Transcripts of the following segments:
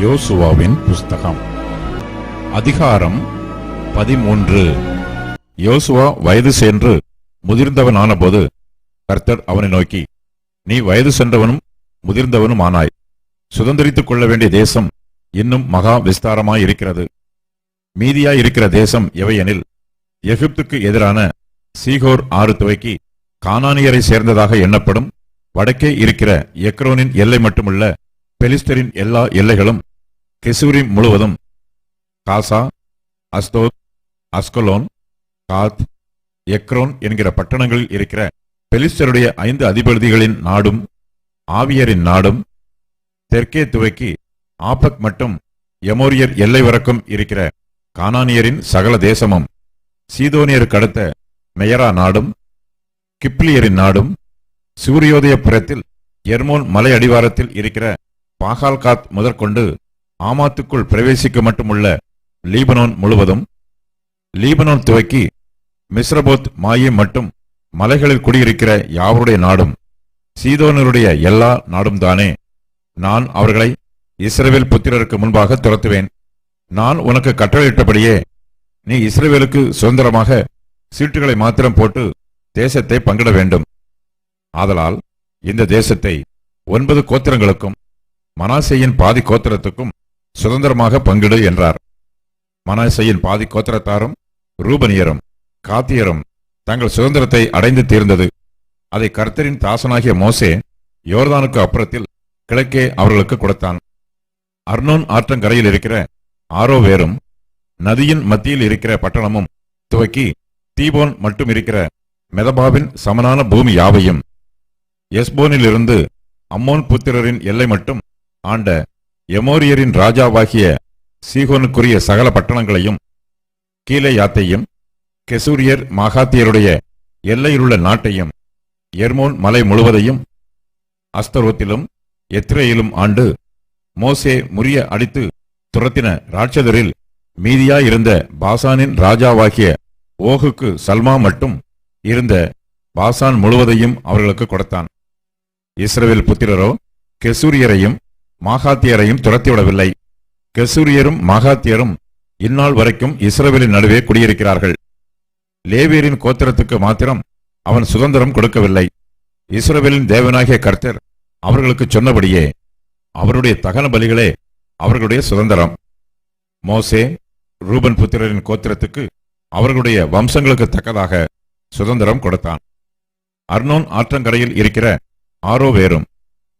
யோசுவாவின் புஸ்தகம். அதிகாரம் பதிமூன்று. யோசுவா வயது சென்று முதிர்ந்தவனானபோது கர்த்தர் அவனை நோக்கி நீ வயது சென்றவனும் முதிர்ந்தவனும் ஆனாய் சுதந்திரித்துக் கொள்ள வேண்டிய தேசம் இன்னும் மகா விஸ்தாரமாயிருக்கிறது மீதியாயிருக்கிற தேசம் எவையெனில் எகிப்துக்கு எதிரான சீகோர் ஆறு துவக்கி கானானியரை சேர்ந்ததாக எண்ணப்படும் வடக்கே இருக்கிற எக்ரோனின் எல்லை மட்டுமுள்ள பெலிஸ்தரின் எல்லா எல்லைகளும் கெசூரி முழுவதும் காசா அஸ்தோத் அஸ்கலோன் காத் எக்ரோன் என்கிற பட்டணங்களில் இருக்கிற பெலிஸ்தருடைய ஐந்து அதிபதிகளின் நாடும் ஆவியரின் நாடும் தெற்கே துவக்கி ஆபக் மட்டும் எமோரியர் எல்லை வரைக்கும் இருக்கிற கானானியரின் சகல தேசமும் சீதோனியருக்கு அடுத்த மெயரா நாடும் கிப்லியரின் நாடும் சூரியோதய புறத்தில் எர்மோன் மலை அடிவாரத்தில் இருக்கிற பாகால்காத் முதற்கொண்டு ஆமாத்துக்குள் பிரவேசிக்க மட்டுமுள்ள லீபனோன் முழுவதும் லீபனோன் துவக்கி மிஸ்ரபோத் மாயே மட்டும் மலைகளில் குடியிருக்கிற யாவருடைய நாடும் சீதோனருடைய எல்லா நாடும் தானே நான் அவர்களை இஸ்ரவேல் புத்திரருக்கு முன்பாக துரத்துவேன். நான் உனக்கு கட்டளையிட்டபடியே நீ இஸ்ரேவேலுக்கு சுதந்திரமாக சீட்டுகளை மாத்திரம் போட்டு தேசத்தை பங்கிட வேண்டும். ஆதலால் இந்த தேசத்தை ஒன்பது கோத்திரங்களுக்கும் மனாசையின் பாதி கோத்திரத்துக்கும் சுதந்திரமாக பங்கிடு என்றார். மனாசையின் பாதி கோத்திரத்தாரும் ரூபனியரும் காத்தியரும் தங்கள் சுதந்திரத்தை அடைந்து தீர்ந்தது. அதை கர்த்தரின் தாசனாகிய மோசே யோர்தானுக்கு அப்புறத்தில் கிழக்கே அவர்களுக்கு கொடுத்தான். அர்னோன் ஆற்றங்கரையில் இருக்கிற ஆரோவேரும் நதியின் மத்தியில் இருக்கிற பட்டணமும் துவக்கி தீபோன் மட்டும் இருக்கிற மெதபாவின் சமனான பூமி யாவையும். எஸ்போனிலிருந்து அம்மோன் புத்திரரின் எல்லை மட்டும் ஆண்ட எமோரியரின் ராஜாவாகிய சீகோனுக்குரிய சகல பட்டணங்களையும் கீழே யாத்தையும் கெசூரியர் மாகாத்தியருடைய எல்லையிலுள்ள நாட்டையும் எர்மோன் மலை முழுவதையும் அஸ்தரோத்திலும் எத்ரேயிலும் ஆண்டு மோசே முறிய அடித்து துரத்தின ராட்சதரில் மீதியாயிருந்த பாசானின் ராஜாவாகிய ஓகுக்கு சல்மா மட்டும் இருந்த பாசான் முழுவதையும் அவர்களுக்கு கொடுத்தான். இஸ்ரவேல் புத்திரரோ கெசூரியரையும் மாகாத்தியரையும் துரத்திவிடவில்லை. கெசூரியரும் மாகாத்தியரும் இந்நாள் வரைக்கும் இஸ்ரவேலின் நடுவே குடியிருக்கிறார்கள். லேவியரின் கோத்திரத்துக்கு மாத்திரம் அவன் சுதந்திரம் கொடுக்கவில்லை. இஸ்ரவேலின் தேவனாகிய கர்த்தர் அவர்களுக்கு சொன்னபடியே அவருடைய தகன பலிகளே அவர்களுடைய சுதந்திரம். மோசே ரூபன் புத்திரரின் கோத்திரத்துக்கு அவர்களுடைய வம்சங்களுக்கு தக்கதாக சுதந்திரம் கொடுத்தான். அர்னோன் ஆற்றங்கரையில் இருக்கிற ஆரோவேரும்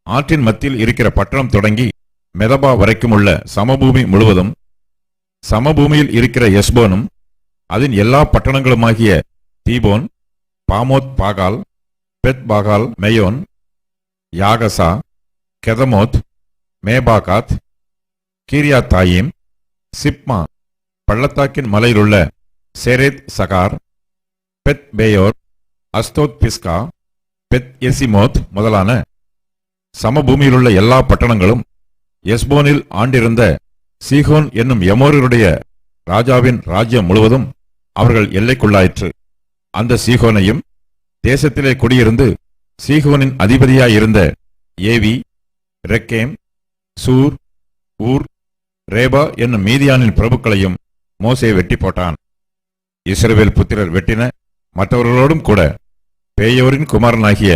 ஆற்றின் மத்தியில் இருக்கிற பட்டணம் தொடங்கி மெதபா வரைக்கும் உள்ள சமபூமி முழுவதும் சமபூமியில் இருக்கிற எஸ்போனும் அதன் எல்லா பட்டணங்களுமாகிய தீபோன் பாமோத் பாகால் பெத் பாகால் மெயோன் யாகசா கெதமோத் மேபாகாத் கீரியா தாயிம் சிப்மா பள்ளத்தாக்கின் மலையிலுள்ள செரேத் சகார் பெத் பேயோர் அஸ்தோத் பிஸ்கா பெத் எசிமோத் முதலான சமபூமியிலுள்ள எல்லா பட்டணங்களும் எஸ்போனில் ஆண்டிருந்த சீகோன் என்னும் எமோரியருடைய ராஜாவின் ராஜ்யம் முழுவதும் அவர்கள் எல்லைக்குள்ளாயிற்று. அந்த சீகோனையும் தேசத்திலே குடியிருந்து சீகோனின் அதிபதியாயிருந்த ஏவி ரெக்கேம் சூர் ஊர் ரேபா என்னும் மீதியானின் பிரபுக்களையும் மோசே வெட்டி போட்டான். இஸ்ரவேல் புத்திரர் வெட்டின மற்றவர்களோடும் கூட பேயோரின் குமாரனாகிய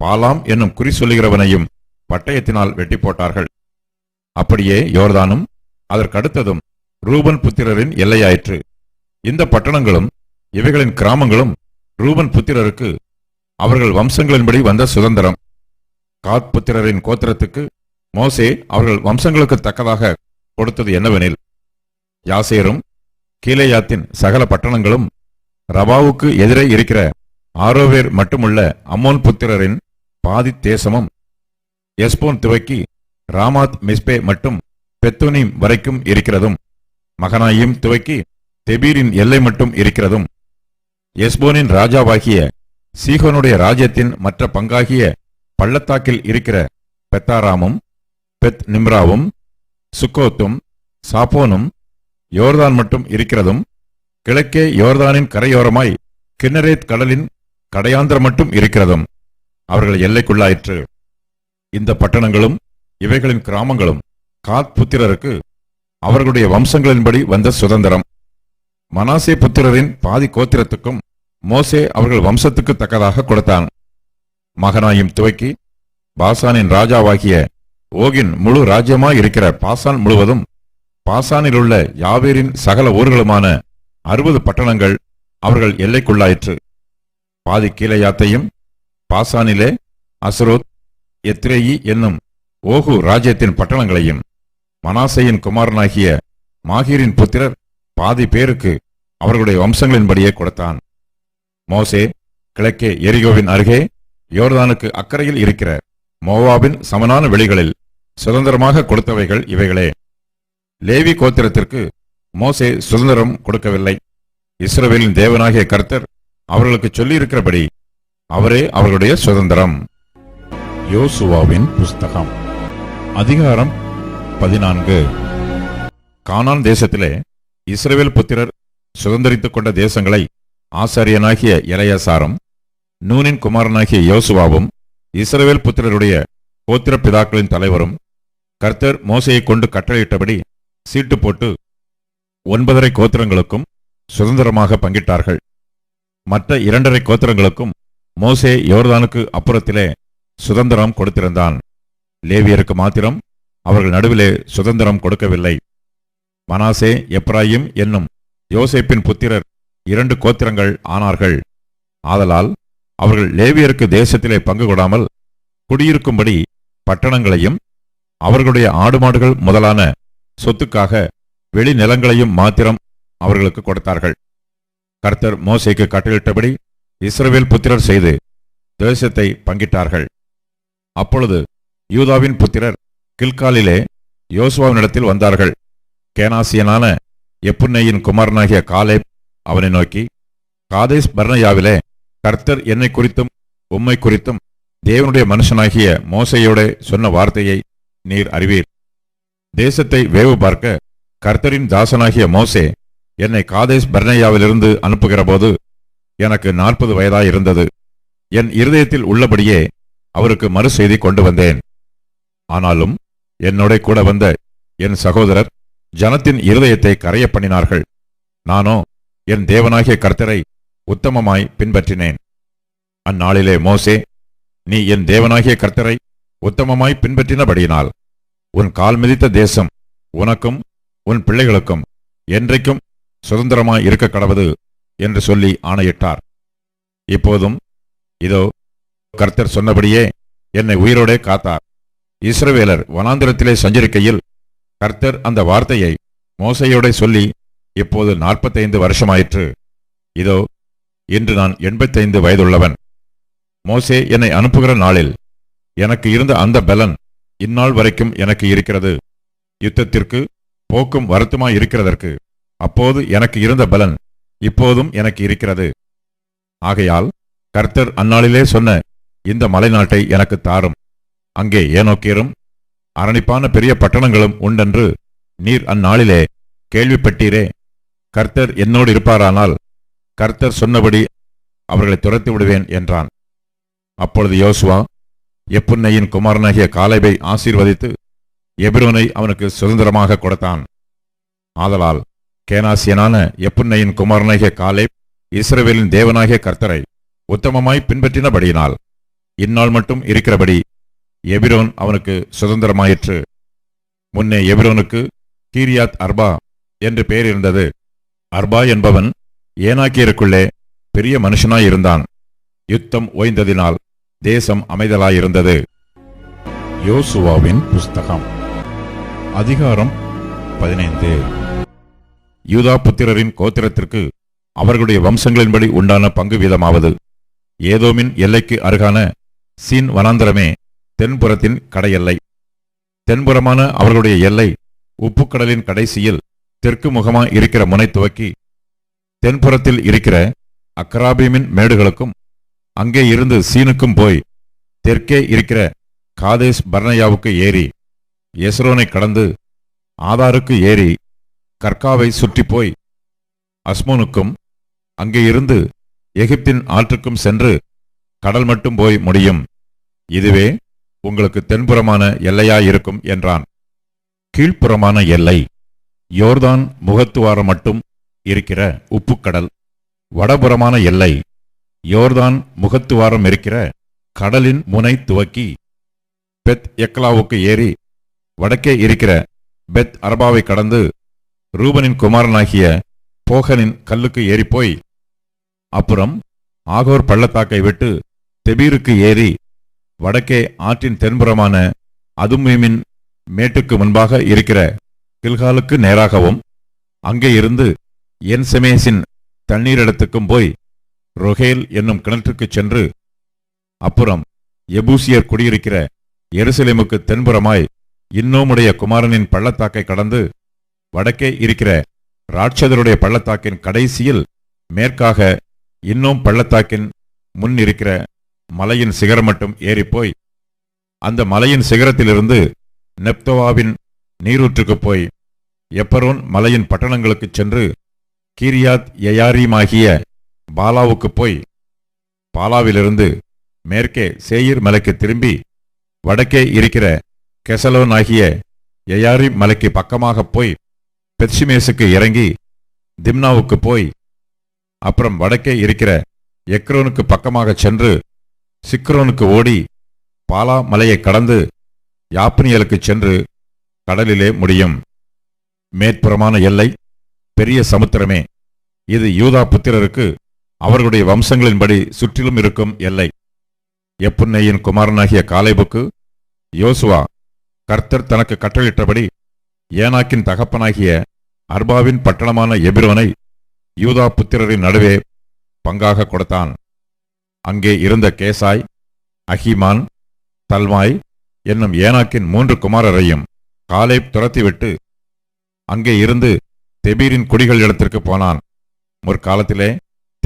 பாலாம் என்னும் குறி சொல்லுகிறவனையும் பட்டயத்தினால் வெட்டி போட்டார்கள். அப்படியே யோர்தானும் அதற்கடுத்ததும் ரூபன் புத்திரரின் எல்லையாயிற்று. இந்த பட்டணங்களும் இவைகளின் கிராமங்களும் ரூபன் புத்திரருக்கு அவர்கள் வம்சங்களின்படி வந்த சுதந்திரம். காத் புத்திரரின் கோத்திரத்துக்கு மோசே அவர்கள் வம்சங்களுக்கு தக்கதாக கொடுத்தது என்னவெனில் யாசேரும் கீழேயாத்தின் சகல பட்டணங்களும் ரபாவுக்கு எதிரே இருக்கிற ஆரோவேர் மட்டுமுள்ள அம்மோன் புத்திரரின் பாதி தேசமும் எஸ்போன் துவக்கி ராமாத் மிஸ்பே மட்டும் பெத்தோனிம் வரைக்கும் இருக்கிறதும் மகனாயும் துவக்கி தெபீரின் எல்லை மட்டும் இருக்கிறதும் எஸ்போனின் ராஜாவாகிய சீகோனுடைய ராஜ்யத்தின் மற்ற பங்காகிய பள்ளத்தாக்கில் இருக்கிற பெத்தாராமும் பெத் நிம்ராவும் சுக்கோத்தும் சாப்போனும் யோர்தான் மட்டும் இருக்கிறதும் கிழக்கே யோர்தானின் கரையோரமாய் கிண்ணரேத் கடலின் கடையாந்திரம் மட்டும் இருக்கிறதும் அவர்கள் எல்லைக்குள்ளாயிற்று. இந்த பட்டணங்களும் இவைகளின் கிராமங்களும் காத் புத்திரருக்கு அவர்களுடைய வம்சங்களின்படி வந்த சுதந்திரம். மனாசே புத்திரரின் பாதி கோத்திரத்துக்கும் மோசே அவர்கள் வம்சத்துக்கு தக்கதாக கொடுத்தான். மகனாயும் துவக்கி பாசானின் ராஜாவாகிய ஓகின் முழு ராஜ்யமாய் இருக்கிற பாசான் முழுவதும் பாசானில் உள்ள யாவேரின் சகல ஊர்களுமான அறுபது பட்டணங்கள் அவர்கள் எல்லைக்குள்ளாயிற்று. பாதி கீழையாத்தையும் பாசானிலே அஸ்ரோத் எத்ரேயி என்னும் ஓகு ராஜ்யத்தின் பட்டணங்களையும் மனாசையின் குமாரனாகிய மாகீரின் புத்திரர் பாதி பேருக்கு அவர்களுடைய வம்சங்களின்படியே கொடுத்தான். மோசே கிழக்கே எரிகோவின் அருகே யோர்தானுக்கு அக்கறையில் இருக்கிற மோவாபின் சமனான வெளிகளில் சுதந்திரமாக கொடுத்தவைகள் இவைகளே. லேவி கோத்திரத்திற்கு மோசே சுதந்திரம் கொடுக்கவில்லை. இஸ்ரவேலின் தேவனாகிய கர்த்தர் அவர்களுக்கு சொல்லியிருக்கிறபடி அவரே அவர்களுடைய சுதந்திரம். யோசுவாவின் புஸ்தகம் அதிகாரம் பதினான்கு. கானான் தேசத்திலே இஸ்ரேல் புத்திரர் சுதந்திரித்துக் கொண்ட தேசங்களை ஆசாரியனாகிய இளையசாரம் நூனின் குமாரனாகிய யோசுவாவும் இஸ்ரவேல் புத்திரருடைய கோத்திர பிதாக்களின் தலைவரும் கர்த்தர் மோசையை கொண்டு கட்டளையிட்டபடி சீட்டு போட்டு ஒன்பதரை கோத்திரங்களுக்கும் சுதந்திரமாக பங்கிட்டார்கள். மற்ற இரண்டரை கோத்திரங்களுக்கும் மோசே யோர்தானுக்கு அப்புறத்திலே சுதந்திரம் கொடுத்திருந்தான். லேவியருக்கு மாத்திரம் அவர்கள் நடுவிலே சுதந்திரம் கொடுக்கவில்லை. மனாசே எப்ராயிம் என்னும் யோசேப்பின் புத்திரர் இரண்டு கோத்திரங்கள் ஆனார்கள். ஆதலால் அவர்கள் லேவியருக்கு தேசத்திலே பங்கு கொடாமல் குடியிருக்கும்படி பட்டணங்களையும் அவர்களுடைய ஆடு மாடுகள் முதலான சொத்துக்காக வெளி நிலங்களையும் மாத்திரம் அவர்களுக்கு கொடுத்தார்கள். கர்த்தர் மோசைக்கு கட்டளிட்டபடி இஸ்ரவேல் புத்திரர் செய்து தேசத்தை பங்கிட்டார்கள். அப்பொழுது யூதாவின் புத்திரர் கில்காலிலே யோசுவாவினிடத்தில் வந்தார்கள். கேனாசியனான எப்புன்னையின் குமாரனாகிய காலேப் அவனை நோக்கி காதேஸ் பர்ணயாவிலே கர்த்தர் என்னை குறித்தும் உம்மை குறித்தும் தேவனுடைய மனுஷனாகிய மோசையோட சொன்ன வார்த்தையை நீர் அறிவீர். தேசத்தை வேவு பார்க்க கர்த்தரின் தாசனாகிய மோசே என்னை காதேஸ் அனுப்புகிற அனுப்புகிறபோது எனக்கு நாற்பது வயதாயிருந்தது. என் இருதயத்தில் உள்ளபடியே அவருக்கு மறு செய்தி கொண்டு வந்தேன். ஆனாலும் என்னோட கூட வந்த என் சகோதரர் ஜனத்தின் இருதயத்தை கரைய பண்ணினார்கள் நானோ என் தேவனாகிய கர்த்தரை உத்தமமாய் பின்பற்றினேன். அந்நாளிலே மோசே நீ என் தேவனாகிய கர்த்தரை உத்தமமாய் பின்பற்றினபடியினால் உன் கால் மிதித்த தேசம் உனக்கும் உன் பிள்ளைகளுக்கும் என்றைக்கும் சுதந்திரமாய் இருக்க கடவது என்று சொல்லி ஆணையிட்டார். இப்போதும் இதோ கர்த்தர் சொன்னபடியே என்னை உயிரோடே காத்தார். இஸ்ரவேலர் வனாந்திரத்திலே சஞ்சரிக்கையில் கர்த்தர் அந்த வார்த்தையை மோசையோட சொல்லி இப்போது நாற்பத்தைந்து வருஷமாயிற்று. இதோ இன்று நான் எண்பத்தைந்து வயதுள்ளவன். மோசே என்னை அனுப்புகிற நாளில் எனக்கு இருந்த அந்த பலன் இந்நாள் வரைக்கும் எனக்கு இருக்கிறது. யுத்தத்திற்கு போக்கும் வருத்தமாய் இருக்கிறதற்கு அப்போது எனக்கு இருந்த பலன் இப்போதும் எனக்கு இருக்கிறது. ஆகையால் கர்த்தர் அந்நாளிலே சொன்ன இந்த மலைநாட்டை எனக்கு தாரும். அங்கே ஏனோக்கியரும் அரணிப்பான பெரிய பட்டணங்களும் உண்டென்று நீர் அந்நாளிலே கேள்விப்பட்டீரே. கர்த்தர் என்னோடு இருப்பாரானால் கர்த்தர் சொன்னபடி அவர்களை துரத்தி விடுவேன் என்றான். அப்பொழுது யோசுவா எப்புன்னையின் குமாரனாகிய காலைபை ஆசீர்வதித்து எபிரோனை அவனுக்கு சுதந்திரமாக கொடுத்தான். ஆதலால் கேனாசியனான எப்புன்னையின் குமாரனாகிய காலேப் இஸ்ரேவேலின் தேவனாகிய கர்த்தரை உத்தமமாய் பின்பற்றினபடியினால் இந்நாள் மட்டும் இருக்கிறபடி எபிரோன் அவனுக்கு சுதந்திரமாயிற்று. முன்னே எபிரோனுக்கு கீரியாத் அர்பா என்று பெயர் இருந்தது அர்பா என்பவன் ஏனாக்கியருக்குள்ளே பெரிய மனுஷனாயிருந்தான். யுத்தம் ஓய்ந்ததினால் தேசம் அமைதலாயிருந்தது. யோசுவாவின் புஸ்தகம் அதிகாரம் பதினைந்து. யூதா புத்திரரின் கோத்திரத்திற்கு அவர்களுடைய வம்சங்களின்படி உண்டான பங்கு வீதமாவது. ஏதோமின் எல்லைக்கு அருகான சீன் வனாந்தரமே தென்புறத்தின் கடையெல்லை. தென்புறமான அவர்களுடைய எல்லை உப்புக்கடலின் கடைசியில் தெற்கு முகமா இருக்கிற முனை துவக்கி தென்புறத்தில் இருக்கிற அக்ராபீமின் மேடுகளுக்கும் அங்கே இருந்து சீனுக்கும் போய் தெற்கே இருக்கிற காதேஸ் பர்னயாவுக்கு ஏறி எஸ்ரோனை கடந்து ஆதாருக்கு ஏறி கர்காவை சுற்றி போய் அஸ்மோனுக்கும் அங்கே இருந்து எகிப்தின் ஆற்றுக்கும் சென்று கடல் மட்டும் போய் முடியும். இதுவே உங்களுக்கு தென்புறமான எல்லையாயிருக்கும் என்றான். கீழ்ப்புறமான எல்லை யோர்தான் முகத்துவாரம் மட்டும் இருக்கிற உப்புக்கடல் வடபுறமான எல்லை யோர்தான் முகத்துவாரம் இருக்கிற கடலின் முனை துவக்கி பெத் எக்லாவுக்கு ஏறி வடக்கே இருக்கிற பெத் அரபாவை கடந்து ரூபனின் குமாரனாகிய போகனின் கல்லுக்கு ஏறிப்போய் அப்புறம் ஆகோர் பள்ளத்தாக்கை விட்டு தெபீருக்கு ஏறி வடக்கே ஆற்றின் தென்புறமான அதுமீமின் மேட்டுக்கு முன்பாக இருக்கிற கில்காலுக்கு நேராகவும் அங்கே இருந்து என்செமேசின் தண்ணீரிடத்துக்கும் போய் ரொஹேல் என்னும் கிணற்றுக்குச் சென்று அப்புறம் எபூசியர் குடியிருக்கிற எருசலேமுக்கு தென்புறமாய் இன்னோமுடைய குமாரனின் பள்ளத்தாக்கை கடந்து வடக்கே இருக்கிற ராட்சதருடைய பள்ளத்தாக்கின் கடைசியில் மேற்காக இன்னும் பள்ளத்தாக்கின் முன் இருக்கிற மலையின் சிகரம் மட்டும் ஏறிப்போய் அந்த மலையின் சிகரத்திலிருந்து நெப்தோவாவின் நீரூற்றுக்குப் போய் எப்பரோன் மலையின் பட்டணங்களுக்குச் சென்று கீரியாத் யயாரீமாகிய பாலாவுக்குப் போய் பாலாவிலிருந்து மேற்கே சேயிர் மலைக்கு திரும்பி வடக்கே இருக்கிற கெசலோன் ஆகிய யயாரி மலைக்கு பக்கமாகப் போய் பெத்ஷிமேசுக்கு இறங்கி திம்னாவுக்கு போய் அப்புறம் வடக்கே இருக்கிற எக்ரோனுக்கு பக்கமாக சென்று சிக்ரோனுக்கு ஓடி பாலா மலையை கடந்து யாப்னியலுக்கு சென்று கடலிலே முடியும். மேற்புறமான எல்லை பெரிய சமுத்திரமே. இது யூதா புத்திரருக்கு அவர்களுடைய வம்சங்களின்படி சுற்றிலும் இருக்கும் எல்லை. எப்புன்னையின் குமாரனாகிய காலைபுக்கு யோசுவா கர்த்தர் தனக்கு கட்டளிட்டபடி ஏனாக்கின் தகப்பனாகிய அர்பாவின் பட்டணமான எபிரோனை யூதா புத்திரரின் நடுவே பங்காக கொடுத்தான். அங்கே இருந்த கேசாய் அஹிமான் தல்மாய் என்னும் ஏனாக்கின் மூன்று குமாரரையும் காலேப் துரத்திவிட்டு அங்கே இருந்து தெபீரின் குடிகள் இடத்திற்கு போனான். முற்காலத்திலே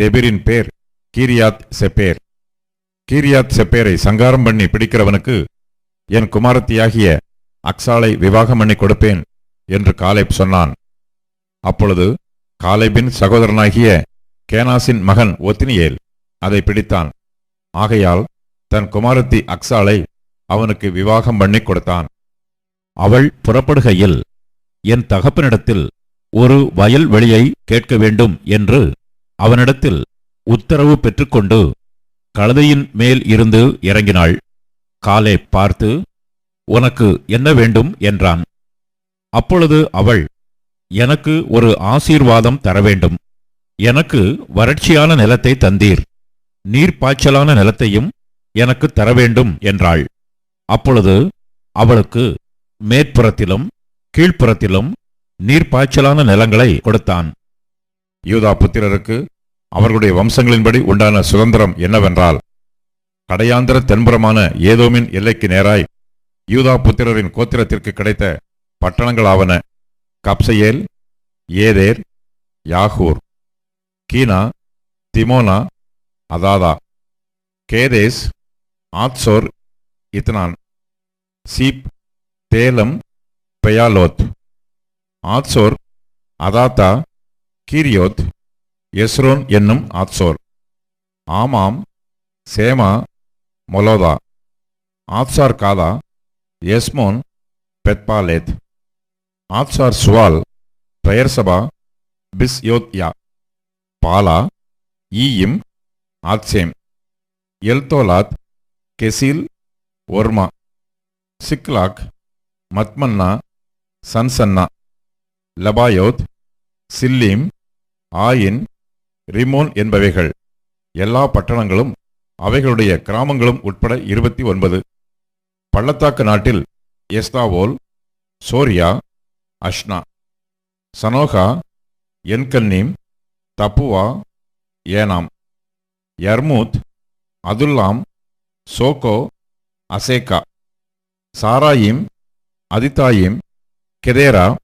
தெபீரின் பேர் கீரியாத் செப்பேர். கீரியாத் செப்பேரை சங்காரம் பண்ணி பிடிக்கிறவனுக்கு என் குமாரத்தியாகிய அக்சாலை விவாகம் பண்ணி கொடுப்பேன் என்று காலேப் சொன்னான். அப்பொழுது காலேபின் சகோதரனாகிய கேனாசின் மகன் ஒத்தினியேல் அதை பிடித்தான். ஆகையால் தன் குமாரத்தி அக்சாலை அவனுக்கு விவாகம் பண்ணி கொடுத்தான். அவள் புறப்படுகையில் என் தகப்பனிடத்தில் ஒரு வயல்வெளியை கேட்க வேண்டும் என்று அவனிடத்தில் உத்தரவு பெற்றுக்கொண்டு கழுதையின் மேல் இருந்து இறங்கினாள். காலே பார்த்து உனக்கு என்ன வேண்டும்? என்றான். அப்பொழுது அவள் எனக்கு ஒரு ஆசீர்வாதம் தர வேண்டும். எனக்கு வறட்சியான நிலத்தை தந்தீர். நீர்ப்பாய்ச்சலான நிலத்தையும் எனக்கு தர வேண்டும் என்றாள். அப்பொழுது அவளுக்கு மேற்புறத்திலும் கீழ்ப்புறத்திலும் நீர்ப்பாய்ச்சலான நிலங்களை கொடுத்தான். யூதா புத்திரருக்கு அவர்களுடைய வம்சங்களின்படி உண்டான சுதந்திரம் என்னவென்றால் கடையாந்திர தென்புறமான ஏதோமின் எல்லைக்கு நேராய் யூதா புத்திரரின் கோத்திரத்திற்கு கிடைத்த பட்டணங்களாவன கப்சையேல் ஏதேர் யாகூர் கீனா திமோனா அதாதா கேதேஸ் ஆத்சோர் இத்னான் சீப் தேலம் பெயாலோத். ஆத்சோர் அதாத்தா கீரியோத் எஸ்ரோன் என்னும் ஆத்சோர். ஆமாம் சேமா மொலோதா. ஆத்சார் காதா எஸ்மோன் பெத்பாலேத். ஆத்சார் சுவால் பெயர்சபா பிஸ் யோத்யா பாலா ஈயிம் ஆத்சேம். எல்தோலாத் கெசில் ஒர்மா. சிக்லாக் மத்மன்னா சன்சன்னா. லபாயோத் சில்லீம் ஆயின் ரிமோன் என்பவைகள். எல்லா பட்டணங்களும் அவைகளுடைய கிராமங்களும் உட்பட இருபத்தி ஒன்பது. பள்ளத்தாக்கு நாட்டில் எஸ்தாவோல் சோரியா அஷ்னா சனோகா என்கன்னீம் தப்புவா ஏனாம் யர்மூத் அதுல்லாம் சோகோ அசேகா சாராயிம் அதித்தாயிம் கெதேரா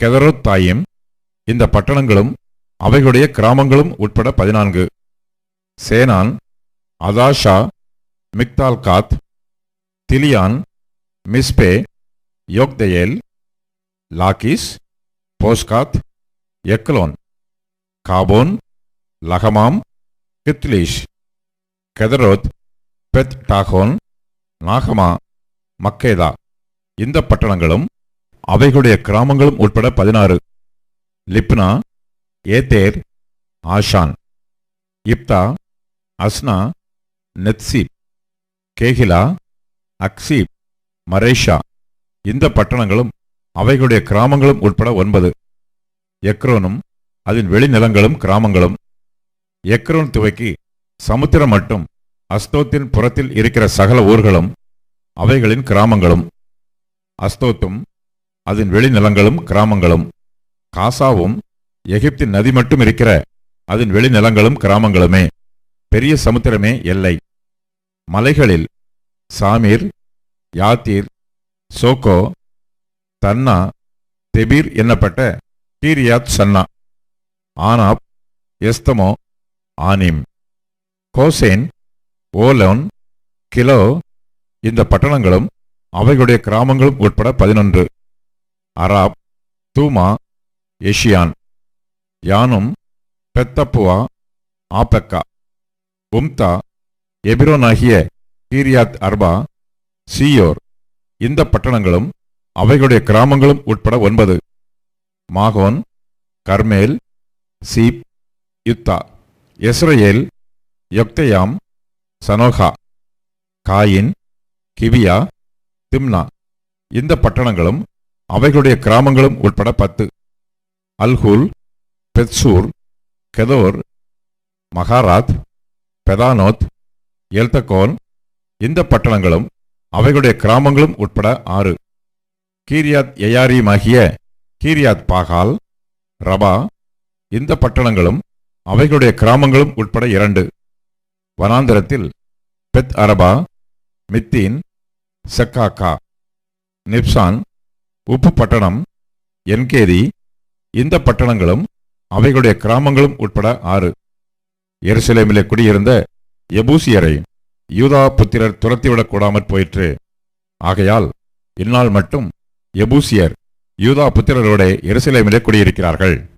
கெதரோத்தாயிம். இந்த பட்டணங்களும் அவைகளுடைய கிராமங்களும் உட்பட பதினான்கு. Zenan Hadashah Migdalgad Dilean Mizpeh Joktheel Lachish Bozkath Eglon Cabbon Lahmam Kithlish Gederoth Bethdagon நாகமா Makkedah. இந்த பட்டணங்களும் அவைகளுடைய கிராமங்களும் உட்பட பதினாறு. Libnah Ether Ashan Jiphtah Ashnah Nezib Keilah Achzib Mareshah. இந்த பட்டணங்களும் அவைகளுடைய கிராமங்களும் உட்பட ஒன்பது. எக்ரோனும் அதன் வெளிநிலங்களும் கிராமங்களும். எக்ரோன் துவக்கி சமுத்திரம் மட்டும் அஸ்தோத்தின் புறத்தில் இருக்கிற சகல ஊர்களும் அவைகளின் கிராமங்களும். அஸ்தோத்தும் அதன் வெளிநிலங்களும் கிராமங்களும். காசாவும் எகிப்தின் நதி மட்டும் இருக்கிற அதன் வெளிநிலங்களும் கிராமங்களுமே. பெரிய சமுத்திரமே எல்லை மலைகளில் சாமீர் யாத்தீர் சோகோ தன்னா தெபீர் என்னப்பட்ட Kirjathsannah Anab Eshtemoh Anim Goshen Holon Giloh இந்த பட்டணங்களும் அவைகளுடைய கிராமங்களும் உட்பட பதினொன்று. அராப் தூமா எஷியான் யானும் பெத்தப்புவா ஆபக்கா உம்தா எபிரோனாகிய கீரியாத் அர்பா சீயோர் இந்த பட்டணங்களும் அவைகளுடைய கிராமங்களும் உட்பட ஒன்பது. மாகோன் கர்மேல் சீப் யுத்தா எஸ்ரயேல் யொக்தயாம் சனோகா காயின் கிவியா திம்னா. இந்த பட்டணங்களும் அவைகளுடைய கிராமங்களும் உட்பட பத்து. அல்ஹுல் பெத்சூர் கெதோர் மகாராத் பெதானோத் எல்தகோன் இந்த பட்டணங்களும் அவைகளுடைய கிராமங்களும் உட்பட ஆறு. கீரியாத் எயாரியுமாகிய கீரியாத் பாகால் ரபா இந்த பட்டணங்களும் அவைகளுடைய கிராமங்களும் உட்பட இரண்டு. வனாந்தரத்தில் பெத் அரபா மித்தீன் செக்காக்கா நிப்சான் உப்பு பட்டணம் என்கேதி இந்த பட்டணங்களும் அவைகளுடைய கிராமங்களும் உட்பட ஆறு. எருசலேமிலே குடியிருந்த எபூசியரை யூதா புத்திரர் துரத்திவிடக் கூடாமற் போயிற்று. ஆகையால் இந்நாள் மட்டும் எபூசியர் யூதா புத்திரரோட எருசலேமிலே குடியிருக்கிறார்கள்.